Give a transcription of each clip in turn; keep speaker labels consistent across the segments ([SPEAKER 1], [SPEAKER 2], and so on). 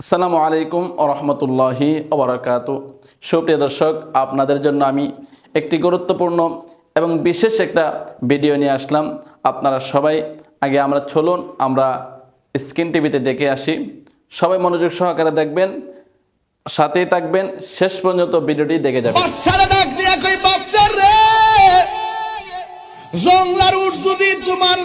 [SPEAKER 1] আসসালামু আলাইকুম রহমতুল্লাহি ওবরাকাত সুপ্রিয় দর্শক, আপনাদের জন্য আমি একটি গুরুত্বপূর্ণ এবং বিশেষ একটা ভিডিও নিয়ে আসলাম। আপনারা সবাই আগে আমরা চলুন, আমরা স্ক্রিন টিভিতে দেখে আসি। সবাই মনোযোগ সহকারে দেখবেন, সাথেই থাকবেন, শেষ পর্যন্ত ভিডিওটি দেখে যাবেন।
[SPEAKER 2] উঠ যদি তোমার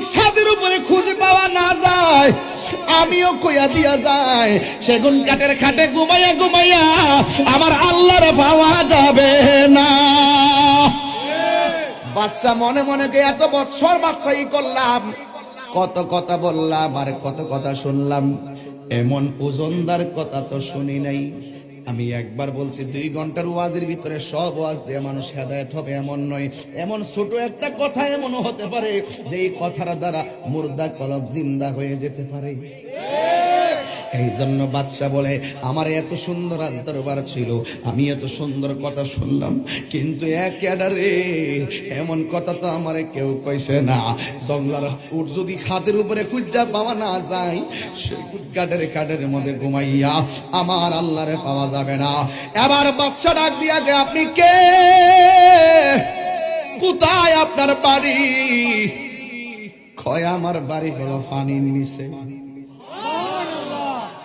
[SPEAKER 2] আমিও কইয়া দিয়া যায় সেগুন কাঠের খাটে ঘুমাইয়া ঘুমাইয়া আমার আল্লাহর পাওয়া যাবে না। বাচ্চা মনে মনে কে এত বৎসর বাচ্চাই করলাম। কত কথা বললাম আর কত কথা শুনলাম। এমন ওজনদার কথা তো শুনি নাই। আমি একবার বলছি, দুই ঘণ্টার ওয়াজের ভিতরে সব ওয়াজ দিয়ে মানুষ হেদায়ত হবে এমন নয়। এমন ছোট একটা কথা এমনও হতে পারে যে এই কথার দ্বারা মুর্দা কলব জিন্দা হয়ে যেতে পারে। এই জন্য বাদশাহ বলে, আমার এত সুন্দর আজ দরবার ছিল, আমি এত সুন্দর কথা শুনলাম, কিন্তু একেবারে এমন কথা তো আমার কেউ কইছে না। জংলার উঠ যদি খাদের উপরে খুঁজা পাওয়া না যায়, সেই কাঠের কাঠের মধ্যে ঘুমাইয়া আমার আল্লাহরে পাওয়া যাবে না। এবার বাদশা ডাক দিয়া আপনি কে? কোথায় আপনার বাড়ি? ক্ষয় আমার বাড়ি হলো ফানির নিচে।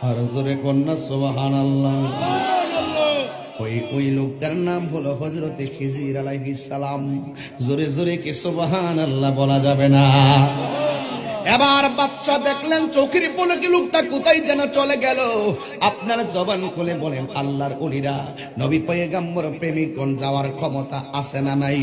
[SPEAKER 2] আর জোরে কন্যা সোবাহান আল্লাহ ওই ওই লোকটার নাম হলো হজরতে খিজির আলাইহিস সালাম। জোরে জোরে কে সোবাহান আল্লাহ বলা যাবে না। এবার বাদশা দেখলেন চোখের পলকে লোকটা কোথায় যেন চলে গেল। আপনার জবান খুলে বলেন, আল্লাহর অলিরা, নবী পয়গাম্বর প্রেমিকগণ যাওয়ার ক্ষমতা আছে না নাই?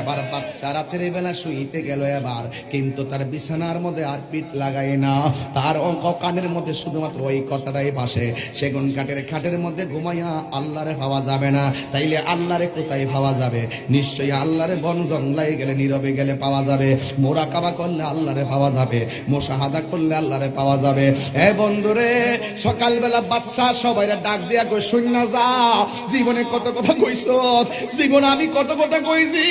[SPEAKER 2] এবার বাদশা রাতের বেলা শুইতে গেল এবার, কিন্তু তার বিছানার মধ্যে আর পিঠ লাগায় না। তার অঙ্ক কানের মধ্যে শুধুমাত্র ওই কথাটাই ভাসে। সেগুন কাঠের খাটের মধ্যে ঘুমাইয়া আল্লাহরে ভাবা যাবে না। তাইলে আল্লাহরে কোথায় ভাবা যাবে? নিশ্চয়ই আল্লাহরে বন জঙ্গলায় গেলে, নীরবে গেলে পাওয়া যাবে। মোরা কাবা করলে আল্লাহরে পাওয়া যাবে। মোশাহাদা করলে আল্লাহরে পাওয়া যাবে। এ বন্ধুরে, সকালবেলা বাচ্চা সবাই ডাক দিয়া কই শূন্য যা, জীবনে কত কথা কইছস, জীবনে আমি কত কথা কইছি,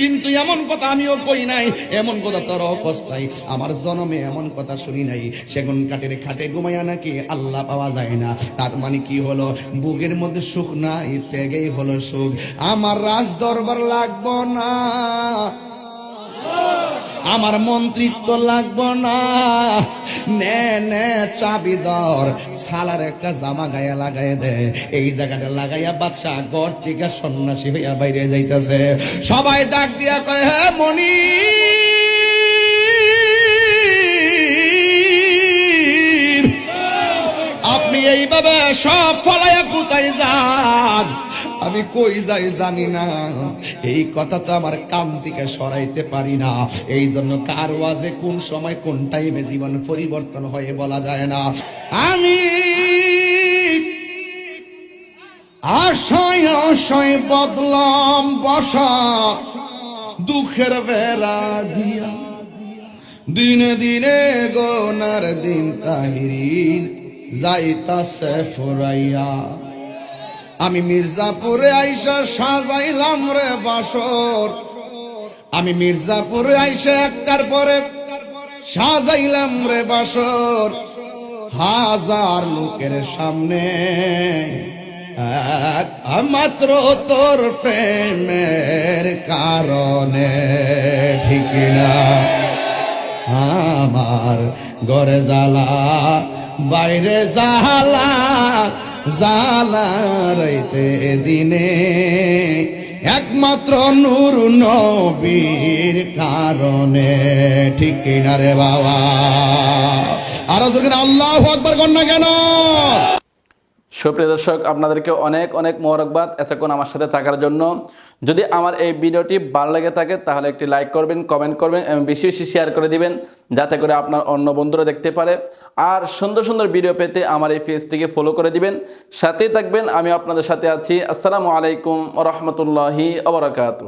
[SPEAKER 2] কিন্তু এমন কথা আমিও কই নাই, এমন কথা তোর কস নাই, আমার জনমে এমন কথা শুনি নাই, সেগুন কাঠের খাটে ঘুমাইয়া নাকি আল্লাহ পাওয়া যায় না। তার মানে কি হলো? বুকের মধ্যে সুখ নাই ত্যাগেই হলো সুখ। আমার রাজ দরবার লাগবো না। আমার মন্ত্রিত্ব লাগবো না। নে নে, চাবি দর সালার একটা জামা গায়ে লাগাই দে। এই জায়গাটা লাগাইয়া বাচ্চা গড় থেকে সন্ন্যাসী হইয়া বাইরে যাইতেছে। সবাই ডাক দিয়া কয় হ্যাঁ মনি আপনি এইভাবে সব ফলাইয়া কোথায় যান। আমি কই যাই জানি না। এই কথা তো আমার কান থেকে সরাইতে পারি না। এই জন্য কার ওয়াজে কোন সময় কোন টাইমে জীবন পরিবর্তন হয়ে বলা যায় না। আমি আশয় আশয় বদলাম বসা, দুঃখের বেড়া দিয়া। দিনে দিনে গোনার দিন তাহির, যাইতাছে ফুরাইয়া। আমি মির্জাপুরে আইসা সাজাইলাম রে বাসর। আমি মির্জাপুরে আইসা একটার পরে সাজাইলাম রে বাসর। হাজার লোকের সামনে মাত্র তোর প্রেমের কারণে, ঠিক না? আমার ঘরে জ্বালা, বাইরে জ্বালা জ্বালা রাইতে দিনে একমাত্র নূর নবীর কারণে, ঠিক না রে বাবা? আরও যদি আল্লাহ আকবর না কেন?
[SPEAKER 1] সুপ্রিয় দর্শক, আপনাদেরকে অনেক অনেক মোবারকবাদ এতক্ষণ আমার সাথে থাকার জন্য। যদি আমার এই ভিডিওটি ভালো লেগে থাকে, তাহলে একটি লাইক করবেন, কমেন্ট করবেন এবং বেশি বেশি শেয়ার করে দিবেন, যাতে করে আপনার অন্য বন্ধুরা দেখতে পারে। আর সুন্দর সুন্দর ভিডিও পেতে আমার এই পেজটিকে ফলো করে দিবেন। সাথেই থাকবেন, আমি আপনাদের সাথে আছি। আসসালামু আলাইকুম রহমতুল্লাহি আবরাকাতু